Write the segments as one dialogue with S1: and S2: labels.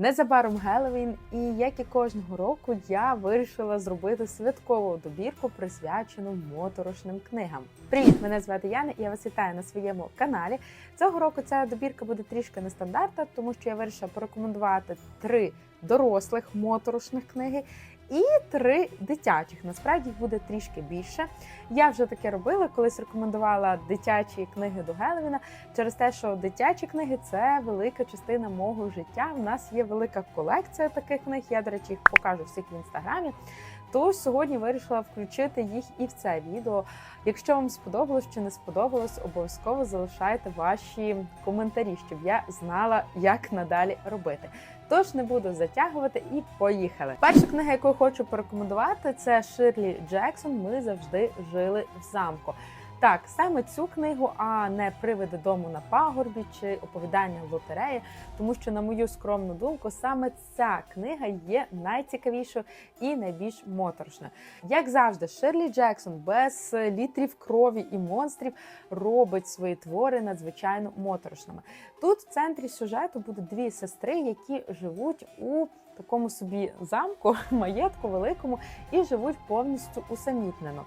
S1: Незабаром Геловін, і як і кожного року, я вирішила зробити святкову добірку, присвячену моторошним книгам. Привіт, мене звати Яна, і я вас вітаю на своєму каналі. Цього року ця добірка буде трішки нестандартна, тому що я вирішила порекомендувати три дорослих моторошних книги. І три дитячих. Насправді їх буде трішки більше. Я вже таке робила, колись рекомендувала дитячі книги до Геловіна через те, що дитячі книги це велика частина мого життя. У нас є велика колекція таких книг. Я, до речі, їх покажу всіх в інстаграмі. Тож сьогодні вирішила включити їх і в це відео. Якщо вам сподобалось чи не сподобалось, обов'язково залишайте ваші коментарі, щоб я знала, як надалі робити. Тож не буду затягувати і поїхали. Перша книга, яку хочу порекомендувати, це Ширлі Джексон. Ми завжди жили в замку. Так, саме цю книгу, а не привиди дому на пагорбі чи оповідання лотереї, тому що, на мою скромну думку, саме ця книга є найцікавішою і найбільш моторошною. Як завжди, Ширлі Джексон без літрів крові і монстрів робить свої твори надзвичайно моторошними. Тут в центрі сюжету будуть дві сестри, які живуть у такому собі замку, маєтку великому, і живуть повністю усамітнено.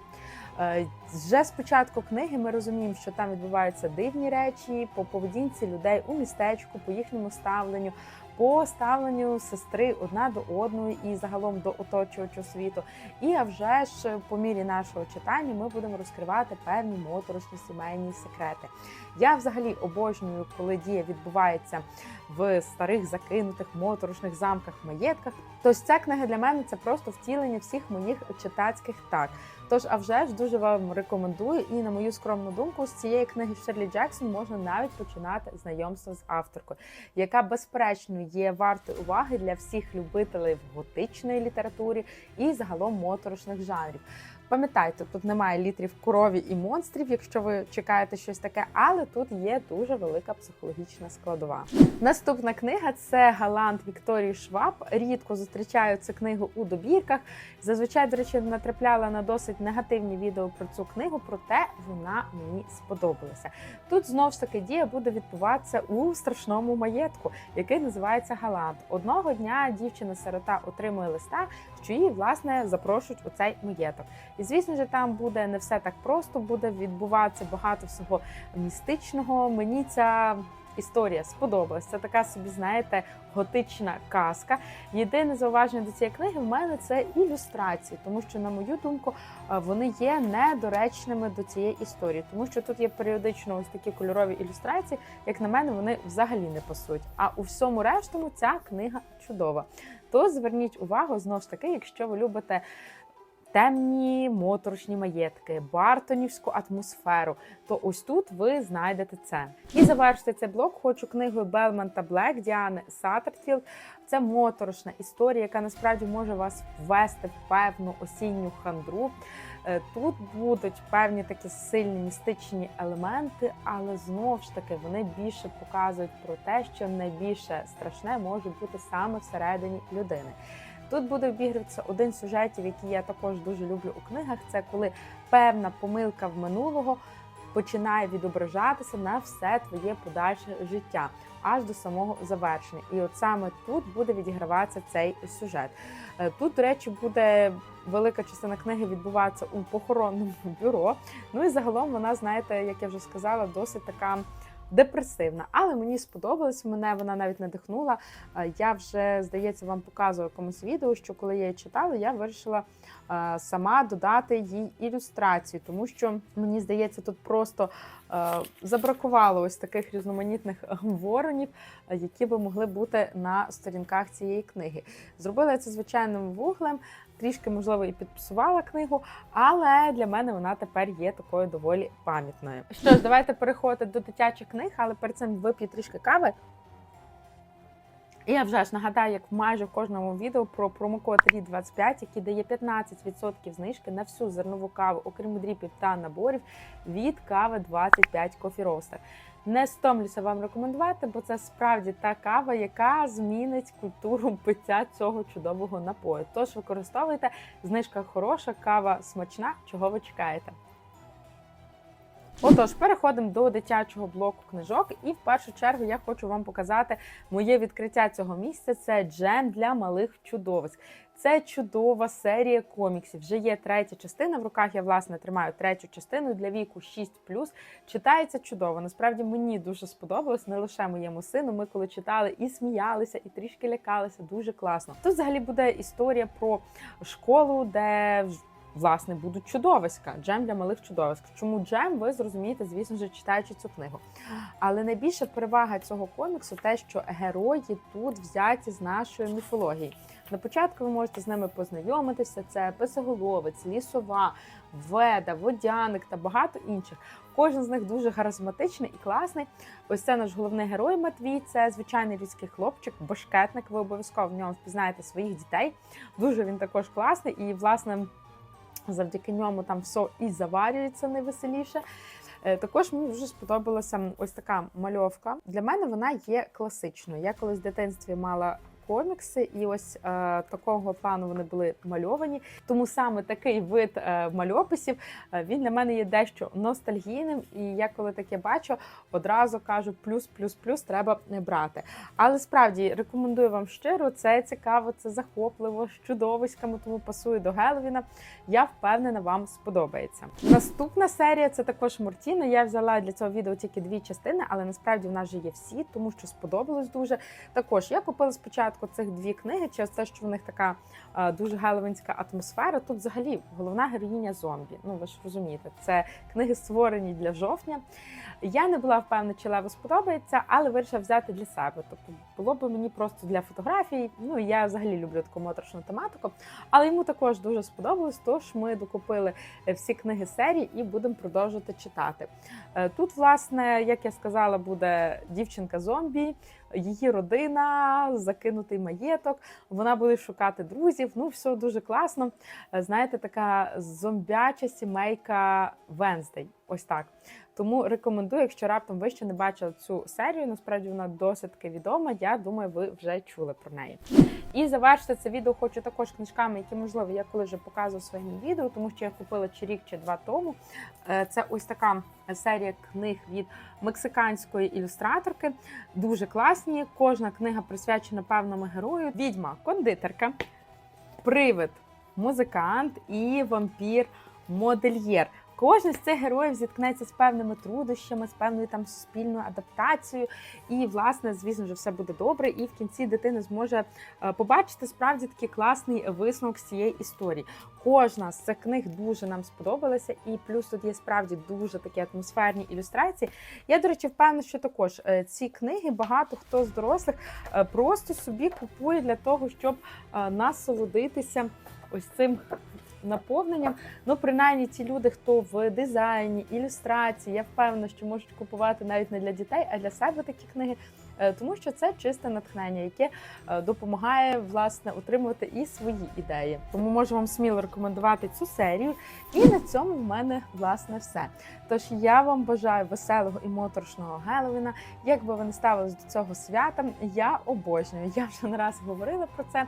S1: Е, Вже з початку книги ми розуміємо, що там відбуваються дивні речі по поведінці людей у містечку, по їхньому ставленню, по ставленню сестри одна до одної і загалом до оточуючого світу. І а вже ж по мірі нашого читання ми будемо розкривати певні моторошні сімейні секрети. Я взагалі обожнюю, коли дія відбувається в старих закинутих моторошних замках, маєтках. Тож ця книга для мене це просто втілення всіх моїх читацьких так. Тож, а вже ж дуже вам рекомендую, і на мою скромну думку, з цієї книги Шерлі Джексон можна навіть починати знайомство з авторкою, яка безперечно є вартою уваги для всіх любителів готичної літератури і загалом моторошних жанрів. Пам'ятайте, тут немає літрів крові і монстрів, якщо ви чекаєте щось таке, але тут є дуже велика психологічна складова. Наступна книга це Галант Вікторії Шваб. Рідко зустрічаю цю книгу у добірках. Зазвичай, до речі, натрапляла на досить негативні відео про цю книгу, проте вона мені сподобалася. Тут знову ж таки дія буде відбуватися у страшному маєтку, який називається Галант. Одного дня дівчина-сирота отримує листа, що її власне запрошують у цей маєток. І звісно ж, там буде не все так просто, буде відбуватися багато всього містичного. Мені ця історія сподобалась. Це така собі, знаєте, готична казка. Єдине зауваження до цієї книги в мене це ілюстрації, тому що, на мою думку, е, вони є недоречними до цієї історії, тому що тут є періодично ось такі кольорові ілюстрації. Як на мене, вони взагалі не пасують. А у всьому рештому ця книга чудова. То зверніть увагу знову ж таки, якщо ви любите темні моторошні маєтки, бартонівську атмосферу, то ось тут ви знайдете це. І завершити цей блок хочу книгою Белман та Блек Діани Саттерфілд. Це моторошна історія, яка насправді може вас ввести в певну осінню хандру. Е, Тут будуть певні такі сильні містичні елементи, але знову ж таки вони більше показують про те, що найбільше страшне може бути саме всередині людини. Тут буде обігруватися один сюжетів, який я також дуже люблю у книгах. Це коли певна помилка в минулого починає відображатися на все твоє подальше життя. Аж до самого завершення, і от саме тут буде відіграватися цей сюжет. Е, Тут, до речі, буде велика частина книги відбуватися у похоронному бюро. Ну і загалом вона, знаєте, як я вже сказала, досить така депресивна. Але мені сподобалось, мене вона навіть надихнула. Е, Я вже, здається, вам показую комусь відео, що коли я її читала, я вирішила е, сама додати їй ілюстрацію, тому що мені здається, тут просто забракувало ось таких різноманітних воронів, е, які би могли бути на сторінках цієї книги. Зробила я це звичайним вуглем. Трішки, можливо, і підписувала книгу, але для мене вона тепер є такою доволі пам'ятною. Що ж, давайте переходити до дитячих книг, але перед цим вип'ю трішки кави. Я вже ж нагадаю, як майже в кожному відео про промокод RID25, який дає 15% знижки на всю зернову каву, окрім дріпів та наборів від кави 25 Coffee Roaster. Не стомлюся вам рекомендувати, бо це справді та кава, яка змінить культуру пиття цього чудового напою. Тож використовуйте знижка хороша, кава смачна. Чого ви чекаєте? Отож, переходимо до дитячого блоку книжок, і в першу чергу я хочу вам показати моє відкриття цього місця. Це джем для малих чудовиськ. Це чудова серія коміксів. Вже є третя частина. В руках я власне тримаю третю частину для віку 6+. Читається чудово. Насправді мені дуже сподобалось, не лише моєму сину. Ми коли читали і сміялися, і трішки лякалися. Дуже класно. Тут взагалі буде історія про школу, де власне будуть чудовиська. Джем для малих чудовиськ. Чому джем, ви зрозумієте, звісно ж, читаючи цю книгу. Але найбільша перевага цього коміксу те, що герої тут взяті з нашої міфології. На початку ви можете з ними познайомитися. Це песоголовець, лісова, веда, водяник та багато інших. Кожен з них дуже харизматичний і класний. Ось це наш головний герой Матвій. Це звичайний людський хлопчик, башкетник. Ви обов'язково в ньому впізнаєте своїх дітей. Дуже він також класний і, власне, завдяки ньому там все і заварюється найвеселіше. Е, Також мені дуже сподобалася ось така мальовка. Для мене вона є класичною. Я колись в дитинстві мала комікси, і ось е, такого плану вони були мальовані. Тому саме такий вид е, мальописів е, він для мене є дещо ностальгійним. І я коли таке бачу, одразу кажу плюс, плюс, плюс треба не брати. Але справді рекомендую вам щиро, це цікаво, це захопливо, з чудовиськами, тому пасує до Геловіна. Я впевнена, вам сподобається. Наступна серія це також Мортіна. Я взяла для цього відео тільки дві частини, але насправді в нас же є всі, тому що сподобалось дуже. Також я купила спочатку цих дві книги, через те, що в них така е, дуже геловінська атмосфера. Тут взагалі головна героїня зомбі. Ну ви ж розумієте, це книги створені для жовтня. Я не була впевнена, чи Леву сподобається, але вирішила взяти для себе. Тобто було б мені просто для фотографій. Ну я взагалі люблю таку моторошну тематику. Але йому також дуже сподобалось. Тож ми докупили е, всі книги серії і будемо продовжувати читати. Е, Тут, власне, як я сказала, буде дівчинка зомбі, її родина, закинутий маєток. Вона буде шукати друзів. Ну, все дуже класно. Е, Знаєте, така зомбяча сімейка Венздей. Ось так. Тому рекомендую, якщо раптом ви ще не бачили цю серію, насправді вона досить відома. Я думаю, ви вже чули про неї. І завершити це відео хочу також книжками, які можливо я коли вже показував в своєму відео, тому що я купила чи рік чи два тому. Е, Це ось така серія книг від мексиканської ілюстраторки. Дуже класні. Кожна книга присвячена певному герою. Відьма, кондитерка, привид, музикант і вампір, модельєр. Кожен з цих героїв зіткнеться з певними трудощами, з певною там суспільною адаптацією, і власне, звісно ж, все буде добре. І в кінці дитина зможе е, побачити справді такий класний висновок з цієї історії. Кожна з цих книг дуже нам сподобалася, і плюс тут є справді дуже такі атмосферні ілюстрації. Я, до речі, впевнена, що також е, ці книги багато хто з дорослих е, просто собі купує для того, щоб насолодитися ось цим наповненням. Ну, принаймні, ті люди, хто в дизайні, ілюстрації, я впевнена, що можуть купувати навіть не для дітей, а для себе такі книги. Е, Тому що це чисте натхнення, яке е, допомагає власне утримувати і свої ідеї. Тому можу вам сміло рекомендувати цю серію. І на цьому в мене власне все. Тож я вам бажаю веселого і моторошного Геловіна. Як би ви не ставились до цього свята, я обожнюю. Я вже не раз говорила про це.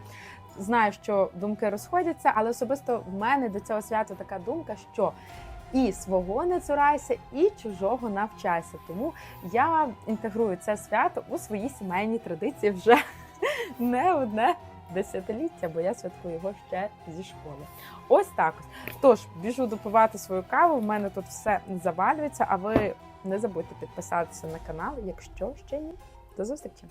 S1: Знаю, що думки розходяться, але особисто в мене до цього свята така думка, що і свого не цурайся, і чужого навчайся. Тому я інтегрую це свято у свої сімейні традиції вже не одне десятиліття, бо я святкую його ще зі школи. Ось так. Тож біжу допивати свою каву. В мене тут все завалюється. А ви не забудьте підписатися на канал, якщо ще ні. До зустрічі!